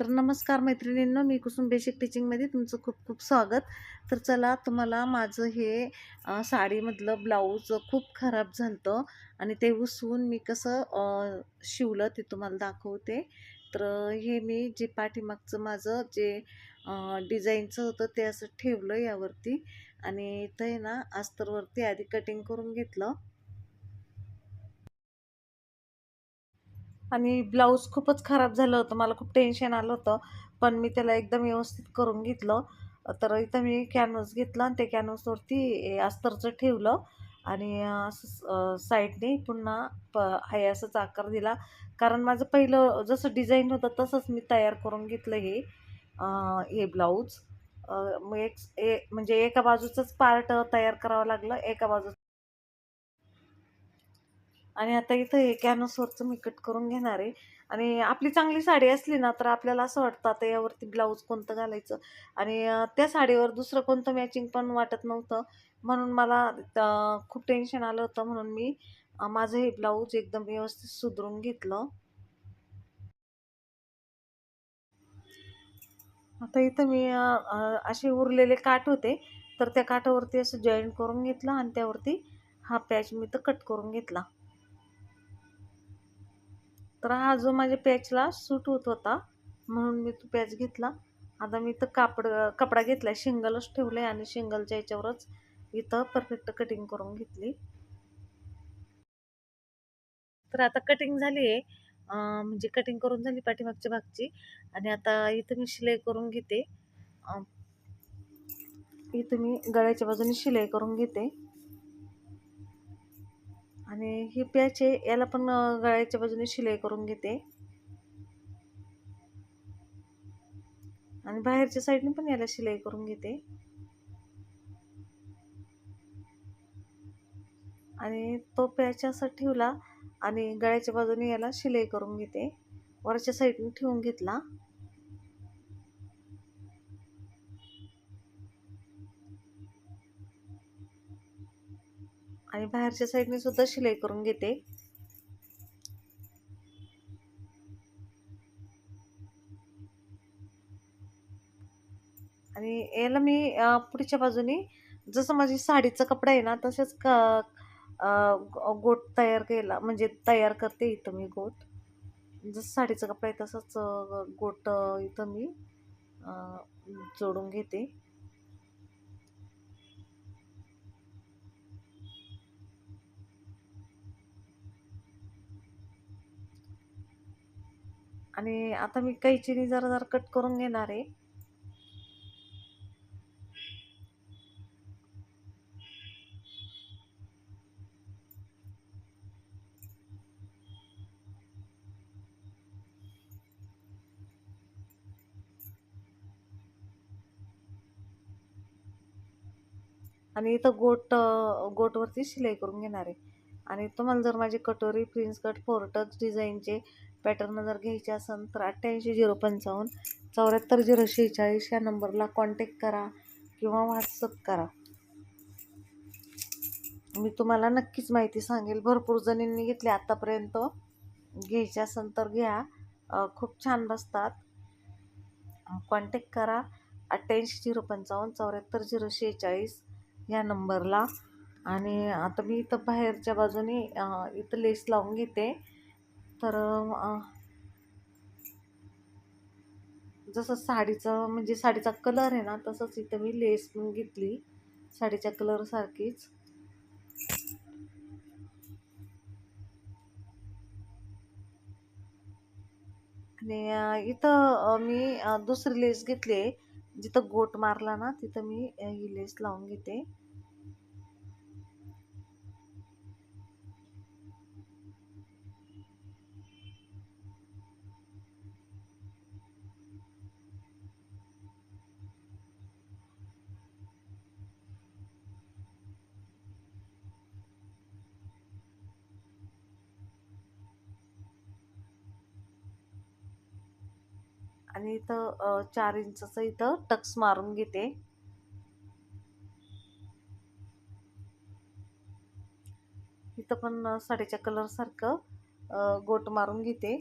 तर नमस्कार मैत्रिणींनो मी कुसुम बेसिक टीचिंगमध्ये तुमचं खूप खूप स्वागत. तर चला तुम्हाला माझं हे साडीमधलं ब्लाऊज खूप खराब झालं आणि ते उसवून मी कसं शिवलं ते तुम्हाला दाखवते. तर हे मी जे पाठीमागचं माझं जे डिझाईनचं होतं ते असं ठेवलं यावरती आणि इथं आहे ना अस्तरवरती आधी कटिंग करून घेतलं. आणि ब्लाऊज खूपच खराब झालं होतं. मला खूप टेन्शन आलं होतं. पण मी त्याला एकदम व्यवस्थित करून घेतलं. तर इथं मी कॅनव्हस घेतला आणि ते कॅनव्हसवरती अस्तरचं ठेवलं. आणि असं साईडने पुन्हा प आहे असंच आकार दिला. कारण माझं पहिलं जसं डिझाईन होतं तसंच मी तयार करून घेतलं हे हे ब्लाऊज. मग एक ए- म्हणजे एका बाजूचंच पार्ट तयार करावं लागलं एका बाजू आणि आता इथं हे कॅनोसवरचं मी कट करून घेणार आहे. आणि आपली चांगली साडी असली ना तर आपल्याला असं वाटतं आता यावरती ब्लाऊज कोणतं घालायचं? आणि त्या साडीवर दुसरं कोणतं मॅचिंग पण वाटत नव्हतं. म्हणून मला खूप टेन्शन आलं होतं. म्हणून मी माझं हे ब्लाऊज एकदम व्यवस्थित सुधरून घेतलं. आता इथं मी असे उरलेले काठ होते. तर त्या काठावरती असं जॉईंट करून घेतलं आणि त्यावरती हा पॅच मी तर कट करून घेतला. तर हा जो माझ्या पॅचला सूट होत होता म्हणून मी तो पॅच घेतला. आता मी इथं कापड कपडा घेतला शिंगलच ठेवले आणि शिंगलच्या याच्यावरच इथं परफेक्ट कटिंग करून घेतली. तर आता कटिंग झाली आहे. म्हणजे कटिंग करून झाली पाठीमागच्या भागची. आणि आता इथं मी शिलाई करून घेते. इथं मी गळ्याच्या बाजूने शिलाई करून घेते. आणि ही पॅच आहे याला पण गळ्याच्या बाजूने शिलाई करून घेते. आणि बाहेरच्या साईडने पण याला शिलाई करून घेते. आणि तो पॅच असा ठेवला आणि गळ्याच्या बाजूने याला शिलाई करून घेते. वरच्या साईडने ठेवून घेतला. आणि बाहेरच्या साईडने सुद्धा शिलाई करून घेते. आणि याला मी पुढच्या बाजूने जसं माझी साडीचा कपडा आहे ना तसेच क गोट तयार केला म्हणजे तयार करते इथं मी गोट. जसं साडीचा कपडा आहे तसंच गोट इथं मी जोडून घेते. आणि आता मी कैचीने जरा जरा कट करून घेणार आहे. आणि इथं गोट गोटवरती शिलाई करून घेणार आहे. आणि तुम्हाला जर माझी कटोरी प्रिन्स कट फोर टच डिझाईनचे पॅटर्न जर घ्यायचे असेल तर अठ्ठ्याऐंशी झिरो पंचावन्न चौऱ्याहत्तर झिरो शेहेचाळीस या नंबरला कॉन्टॅक्ट करा किंवा व्हॉट्सअप करा. मी तुम्हाला नक्कीच माहिती सांगेल. भरपूर जणींनी घेतली. आत्तापर्यंत घ्यायचे असेल तर घ्या. खूप छान बसतात. कॉन्टॅक्ट करा. अठ्ठ्याऐंशी झिरो पंचावन्न चौऱ्याहत्तर झिरो शेहेचाळीस या नंबरला. आणि आता मी इथं बाहेरच्या बाजूने इथं लेस लावून घेते. तर जसं साडीचं म्हणजे साडीचा कलर आहे ना तसंच इथं मी लेस पण घेतली. साडीच्या कलरसारखीच आणि इथं मी दुसरी लेस घेतली आहे. जिथं गोट मारला ना तिथं मी ही लेस लावून घेते. आणि इथं चार इंचचं इथं टक्स मारून घेते. इथं पण साडीच्या कलरसारखं गोट मारून घेते.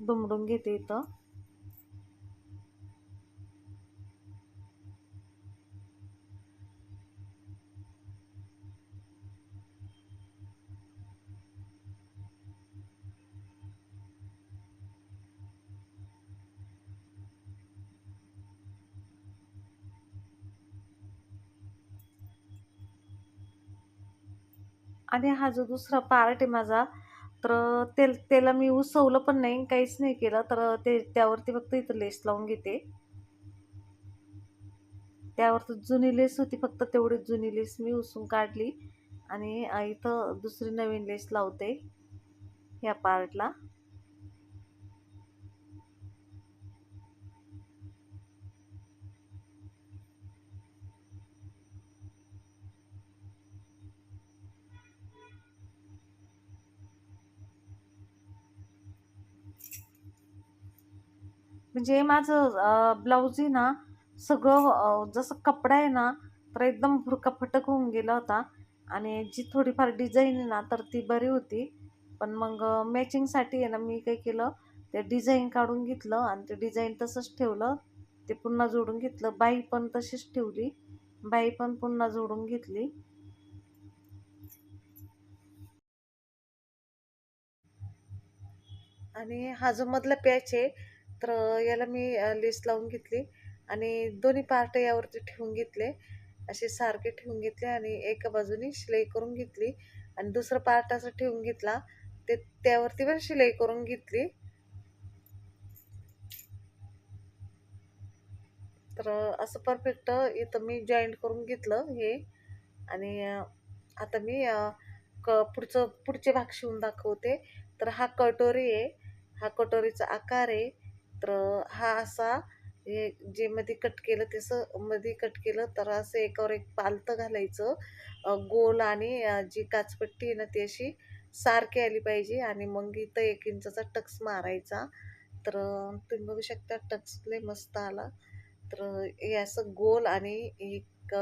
दुमडून घेते इथं. आणि हा जो दुसरा पार्ट आहे माझा तर ते त्याला मी उसवलं पण नाही काहीच नाही केलं. तर ते त्यावरती फक्त इथं लेस लावून घेते. त्यावर तर जुनी लेस होती फक्त तेवढी जुनी लेस मी उसून काढली. आणि इथं दुसरी नवीन लेस लावते या पार्टला म्हणजे माझं ब्लाऊज आहे ना सगळं जसं कपडा आहे ना तर एकदम भुरका फटक होऊन गेला होता. आणि जी थोडीफार डिझाईन आहे ना तर ती बरी होती. पण मग मॅचिंगसाठी आहे ना मी काय केलं ते डिझाईन काढून घेतलं आणि ते डिझाईन तसंच ठेवलं. ते पुन्हा जोडून घेतलं. बाई पण तशीच ठेवली. बाई पण पुन्हा जोडून घेतली. आणि हा जो मधला पॅच आहे तर याला मी लिस्ट लावून घेतली आणि दोन्ही पार्ट यावरती ठेवून घेतले. असे सारखे ठेवून घेतले आणि एका बाजूनी शिलाई करून घेतली आणि दुसरा पार्ट असं ठेवून घेतला. ते त्यावरती पण शिलाई करून घेतली. तर असं परफेक्ट इथं मी जॉईंट करून घेतलं हे. आणि आता मी क पुढचं पुढचे भाग शिवून दाखवते. तर हा कटोरी आहे. हा कटोरीचा आकार आहे. तर हा असा हे जे मध्ये कट केलं तसं मध्ये कट केलं तर असं एकावर एक पालतं घालायचं. गोल आणि जी काचपट्टी आहे ना ती अशी सारखी आली पाहिजे आणि मग इथं एक इंचाचा टक्स मारायचा. तर तुम्ही बघू शकता टक्स लय मस्त आला. तर हे असं गोल आणि एक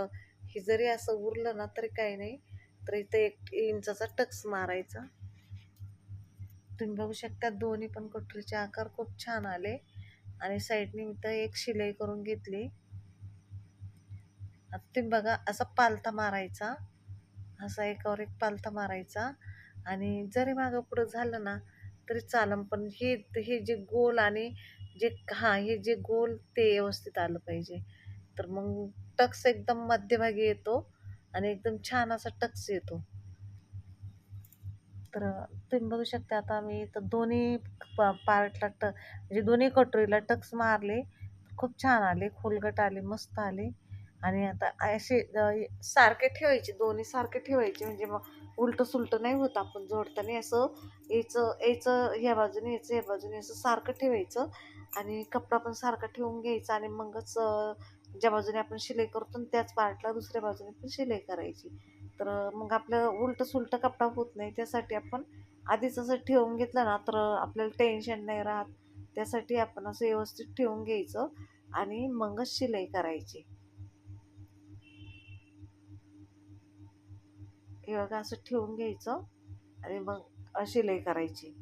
हे जरी असं उरलं ना तरी काही नाही. तर इथं एक इंचाचा टक्स मारायचा. तुम्ही बघू शकता दोन्ही पण कटोरीचे आकार खूप छान आले. आणि साईडने मी तर एक शिलाई करून घेतली. आता तुम्ही बघा असा पालथा मारायचा. असा एकावर एक पालथा मारायचा. आणि जरी मागं पुढं झालं ना तरी चालम पण हे हे जे गोल आणि जे हां हे जे गोल ते व्यवस्थित आलं पाहिजे. तर मग टक्स एकदम मध्यभागी येतो आणि एकदम छान असा टक्स येतो. तर तुम्ही बघू शकता आता मी इथं दोन्ही प पार्टला ट म्हणजे दोन्ही कटोरीला टक्स मारले. खूप छान आले खोलगट आले मस्त आले. आणि आता असे सारखे ठेवायचे दोन्ही सारखे ठेवायचे. म्हणजे मग उलटं सुलटं नाही होत आपण जोडताना. असं याचं याचं ह्या बाजूने याचं ह्या बाजूने असं सारखं ठेवायचं. आणि कपडा पण सारखा ठेवून घ्यायचा आणि मगच ज्या बाजूने आपण शिलाई करतो त्याच पार्टला दुसऱ्या बाजूने पण शिलाई करायची. तर मग आपलं उलटं सुलटं कपडा होत नाही. त्यासाठी आपण आधीच असं ठेवून घेतलं ना तर आपल्याला टेन्शन नाही राहत. त्यासाठी आपण असं व्यवस्थित ठेवून घ्यायचं आणि मगच शिलाई करायची. हे बघा असं ठेवून घ्यायचं आणि मग शिलाई करायची.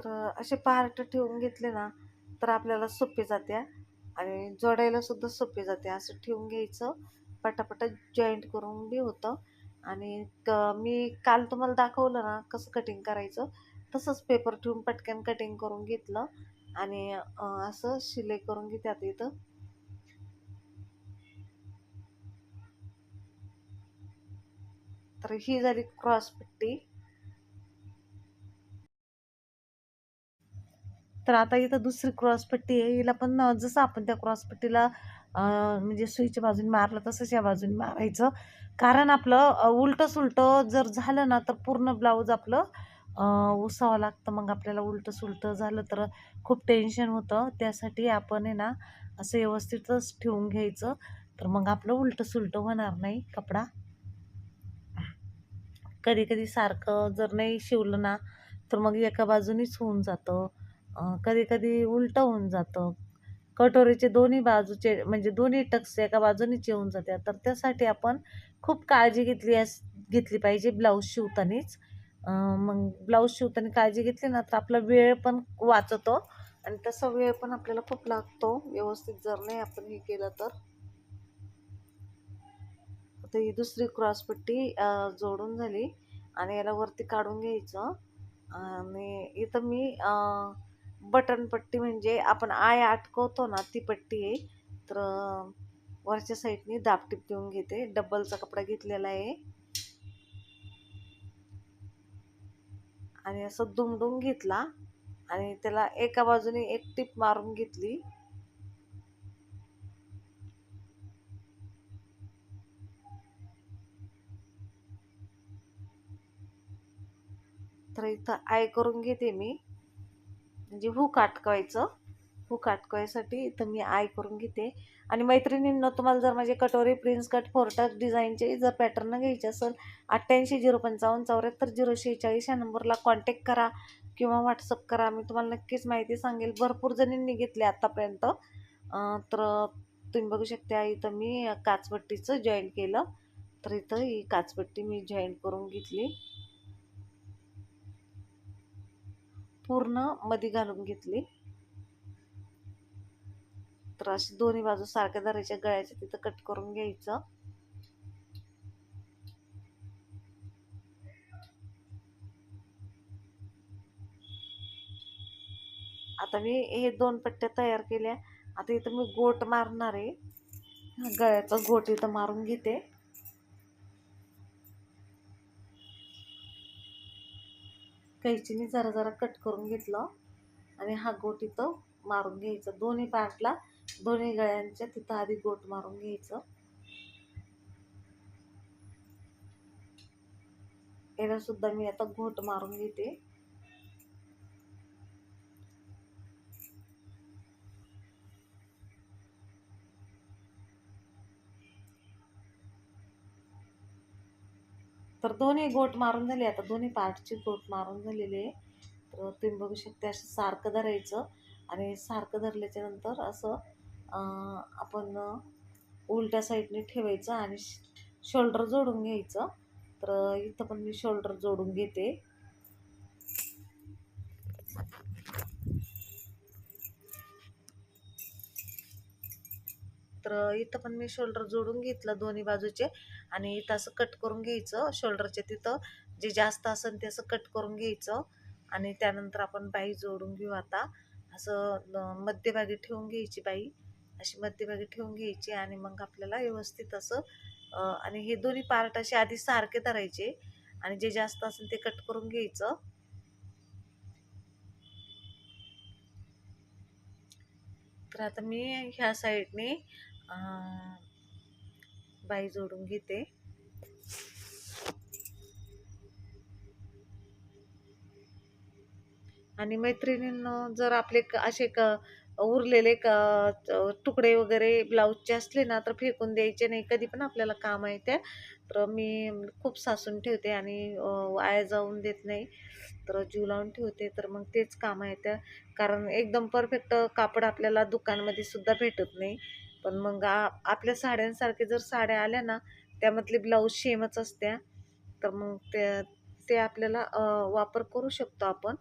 तर असे पार्ट ठेवून घेतले ना तर आपल्याला सोपे जात्या आणि जोडायला सुद्धा सोपे जाते. असं ठेवून घ्यायचं. पटापट जॉईंट करून बी होतं. आणि क मी काल तुम्हाला दाखवलं ना कसं कटिंग करायचं. तसंच पेपर ठेवून पटकन कटिंग करून घेतलं. आणि असं शिलाई करून घेतात इथं. तर ही झाली क्रॉस पट्टी. तर आता इथं दुसरी क्रॉसपट्टी आहे. हिला पण जसं आपण त्या क्रॉसपट्टीला म्हणजे सुईच्या बाजूने मारलं तसंच या बाजूने मारायचं. कारण आपलं उलटं सुलटं जर झालं ना तर पूर्ण ब्लाऊज आपलं उसावं लागतं. मग आपल्याला उलटं सुलटं झालं तर खूप टेन्शन होतं. त्यासाठी आपण आहे ना असं व्यवस्थितच ठेवून घ्यायचं. तर मग आपलं उलटं सुलटं होणार नाही कपडा. कधी कधी सारखं जर नाही शिवलं ना तर मग एका बाजूनीच होऊन जातं. कधी कधी उलटं होऊन जातं. कटोरीचे दोन्ही बाजूचे म्हणजे दोन्ही टक्स एका बाजूने येऊन जाते तर त्यासाठी आपण खूप काळजी घेतली अस घेतली पाहिजे ब्लाऊज शिवतानीच. मग ब्लाऊज शिवताना काळजी घेतली ना तर आपला वेळ पण वाचतो आणि तसा वेळ पण आपल्याला खूप लागतो. व्यवस्थित जर नाही आपण हे केलं तर. आता ही दुसरी क्रॉसपट्टी जोडून झाली आणि याला वरती काढून घ्यायचं. आणि इथं मी बटन पट्टी म्हणजे आपण आय अटकवतो ना ती पट्टी आहे. तर वरच्या साईडनी दाबटीप देऊन घेते. डब्बलचा कपडा घेतलेला आहे. आणि असं दुमडून घेतला आणि त्याला एका बाजूने एक टीप मारून घेतली. तर इथं आय करून घेते मी. म्हणजे हुक अटकवायचं हुक अटकवायसाठी इथं मी आय करून घेते. आणि मैत्रिणींना तुम्हाला जर माझे कटोरी प्रिन्स कट फोर्टक डिझाईनचे जर पॅटर्न घ्यायचे असेल अठ्ठ्याऐंशी झिरो पंचावन्न चौऱ्याहत्तर झिरो शेहेचाळीस ह्या नंबरला कॉन्टॅक्ट करा किंवा व्हॉट्सअप करा. मी तुम्हाला नक्कीच माहिती सांगेल. भरपूर जणींनी घेतले आत्तापर्यंत तर तुम्ही बघू शकता इथं मी काचपट्टीचं जॉईन केलं. तर इथं ही काचपट्टी मी जॉईन करून घेतली. पूर्णमध्ये घालून घेतली. तर अशी दोन्ही बाजू सारख्या धरायच्या गळ्याच्या तिथं कट करून घ्यायचं. आता मी हे दोन पट्ट्या तयार केल्या. आता इथं मी गोट मारणार. आहे गळ्याचा गोट इथं मारून घेते. कैचीने जरा जरा कट करून घेतलं आणि हा गोट इथं मारून घ्यायचा. दोन्ही पार्टला दोन्ही गळ्यांच्या तिथं आधी गोट मारून घ्यायचं. याला सुद्धा मी आता घोट मारून घेते. तर दोन्ही गोट मारून झाले. आता दोन्ही पार्टची गोट मारून झालेली आहे. तर तुम्ही बघू शकता असं सारखं धरायचं आणि सारखं धरल्याच्यानंतर असं आपण उलट्या साईडने ठेवायचं आणि शोल्डर जोडून घ्यायचं. तर इथं पण मी शोल्डर जोडून घेते. तर इथं पण मी शोल्डर जोडून घेतलं दोन्ही बाजूचे. आणि इथं असं कट करून घ्यायचं शोल्डरच्या तिथं. जे जास्त असेल ते असं कट करून घ्यायचं. आणि त्यानंतर आपण बाई जोडून घेऊ आता. असं मध्यभागी ठेवून घ्यायची बाई. अशी मध्यभागी ठेवून घ्यायची आणि मग आपल्याला व्यवस्थित असं आणि हे दोन्ही पार्ट असे आधी सारखे धरायचे. आणि जे जास्त असेल ते कट करून घ्यायचं. तर आता मी ह्या साईडने बाई जोडून घेते. आणि मैत्रिणींनो जर आपले क- असे क उरलेले क तुकडे वगैरे ब्लाऊजचे असले ना तर फेकून द्यायचे नाही. कधी पण आपल्याला काम आहे त्या. तर मी खूप सासून ठेवते आणि आया वाया जाऊन देत नाही. तर जीव लावून ठेवते. तर मग तेच काम आहे त्या. कारण एकदम परफेक्ट कापड आपल्याला दुकानमध्ये सुद्धा भेटत नाही. पण मग आ आपल्या साड्यांसारखे जर साड्या आल्या ना त्यामधले ब्लाऊज सेमच असत्या. तर मग ते ते आपल्याला वापर करू शकतो आपण.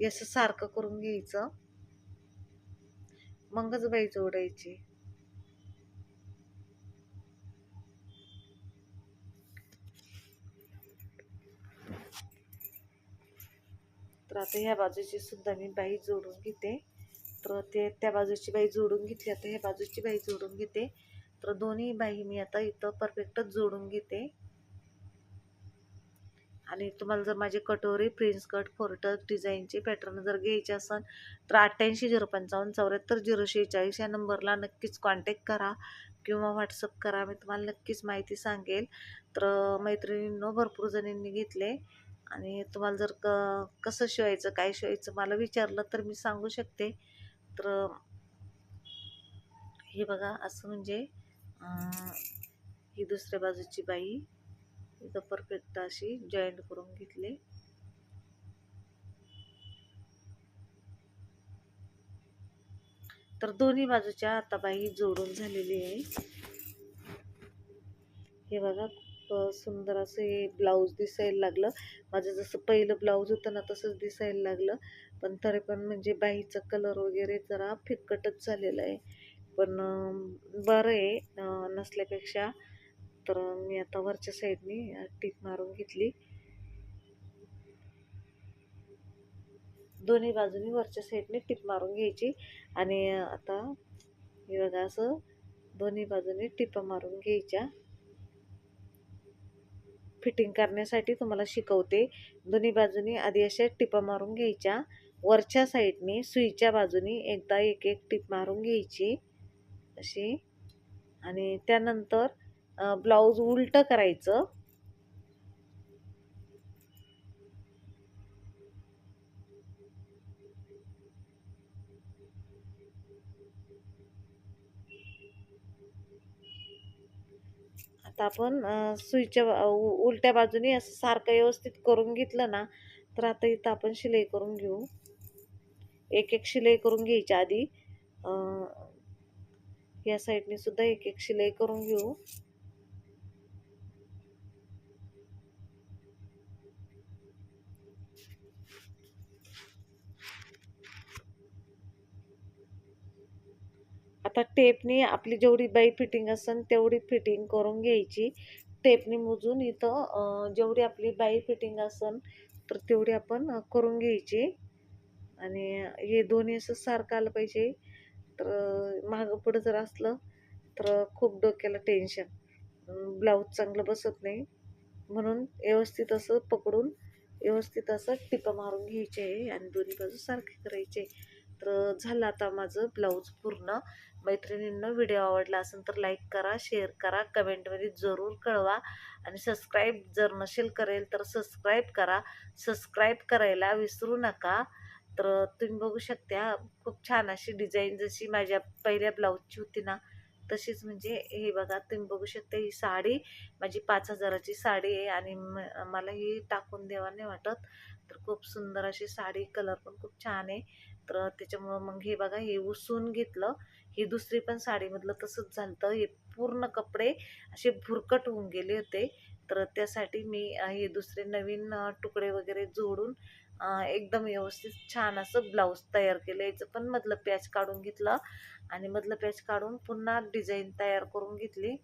याचं सारखं करून घ्यायचं. मगच बाई जोडायची. तर आता ह्या बाजूची सुद्धा मी बाई जोडून घेते. तर ते त्या बाजूची बाई जोडून घेतली आता ह्या बाजूची बाई जोडून घेते. तर दोन्ही बाई मी आता इथं परफेक्टच जोडून घेते. आणि तुम्हाला जर माझे कटोरी प्रिन्स कट फोरटक डिझाईनचे पॅटर्न जर घ्यायचे असेल तर अठ्ठ्याऐंशी झिरो पंचावन्न चौऱ्याहत्तर झिरो शेहेचाळीस या नंबरला नक्कीच कॉन्टॅक्ट करा किंवा व्हॉट्सअप करा. मी तुम्हाला नक्कीच माहिती सांगेल. तर मैत्रिणींनो भरपूर जणींनी घेतले. आणि तुम्हाला जर क कसं शिवायचं काय शिवायचं मला विचारलं तर मी सांगू शकते. तर हे बघा असं म्हणजे ही दुसऱ्या बाजूची बाई इथं परफेक्ट अशी जॉईंट करून घेतली. तर दोन्ही बाजूच्या आता बाई जोडून झालेली आहे. हे बघा खूप सुंदर असं हे ब्लाऊज दिसायला लागलं. माझं जसं पहिलं ब्लाऊज होतं ना तसंच दिसायला लागलं. पण तरी पण म्हणजे बाईचा कलर वगैरे जरा फिक्कटच झालेला आहे. पण बरं आहे नसल्यापेक्षा. तर मी आता वरच्या साईडनी टीप मारून घेतली. दोन्ही बाजूनी वरच्या साईडने टिप मारून घ्यायची. आणि आता हे बघा असं दोन्ही बाजूनी टिपा मारून घ्यायच्या. फिटिंग करण्यासाठी तुम्हाला शिकवते. दोन्ही बाजूनी आधी अशा टिपा मारून घ्यायच्या. वरच्या साईडने सुईच्या बाजूनी एकदा एक एक टिप मारून घ्यायची. अशी. आणि त्यानंतर ब्लाऊज उलटं करायचं. आता आपण सुईच्या उलट्या बाजूने असं सारखं व्यवस्थित करून घेतलं ना तर आता इथं आपण शिलाई करून घेऊ. एक एक शिलाई करून घ्यायच्या आधी या साईडने सुद्धा एक एक शिलाई करून घेऊ. आता टेपनी आपली जेवढी बाई फिटिंग असेल तेवढी फिटिंग करून घ्यायची. टेपनी मोजून इथं जेवढी आपली बाई फिटिंग असेल तर तेवढी आपण करून घ्यायची. आणि हे दोन्ही असं सारखं आलं पाहिजे. तर मागं पुढं जर असलं तर खूप डोक्याला टेन्शन ब्लाऊज चांगलं बसत नाही. म्हणून व्यवस्थित असं पकडून व्यवस्थित असं टिपं मारून घ्यायचे आहे आणि दोन्ही बाजू सारखे करायचे. तर झालं आता माझं ब्लाऊज पूर्ण. मैत्रिणींना व्हिडिओ आवडला असेल तर लाईक करा शेअर करा कमेंटमध्ये जरूर कळवा. आणि सबस्क्राईब जर नसेल करेल तर सबस्क्राईब करा. सबस्क्राईब करायला विसरू नका. तर तुम्ही बघू शकता खूप छान अशी डिझाईन जशी माझ्या पहिल्या ब्लाऊजची होती ना तशीच म्हणजे हे बघा तुम्ही बघू शकता ही साडी. माझी पाच हजाराची साडी आहे आणि मला ही टाकून देवा नाही वाटत. तर खूप सुंदर अशी साडी कलर पण खूप छान आहे. तर त्याच्यामुळं मग हे बघा हे उसून घेतलं. ही दुसरी पण साडीमधलं तसंच झालं हे पूर्ण कपडे असे भुरकट होऊन गेले होते. तर त्यासाठी मी हे दुसरे नवीन तुकडे वगैरे जोडून एकदम व्यवस्थित छान असं ब्लाऊज तयार केलं. याचं पण मधलं पॅच काढून घेतलं आणि मधलं पॅच काढून पुन्हा डिझाईन तयार करून घेतली.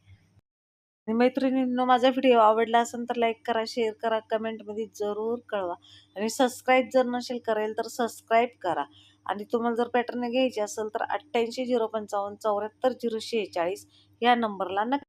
मैत्रिणींनो माझा व्हिडिओ आवडला असेल तर लाईक करा शेअर करा कमेंटमध्ये जरूर कळवा. आणि सबस्क्राईब जर नसेल करेल तर सबस्क्राईब करा. आणि तुम्हाला जर पॅटर्न घ्यायची असेल तर अठ्ठ्याऐंशी झिरो पंचावन्न चौऱ्याहत्तर झिरो शेहेचाळीस या नंबरला नक्की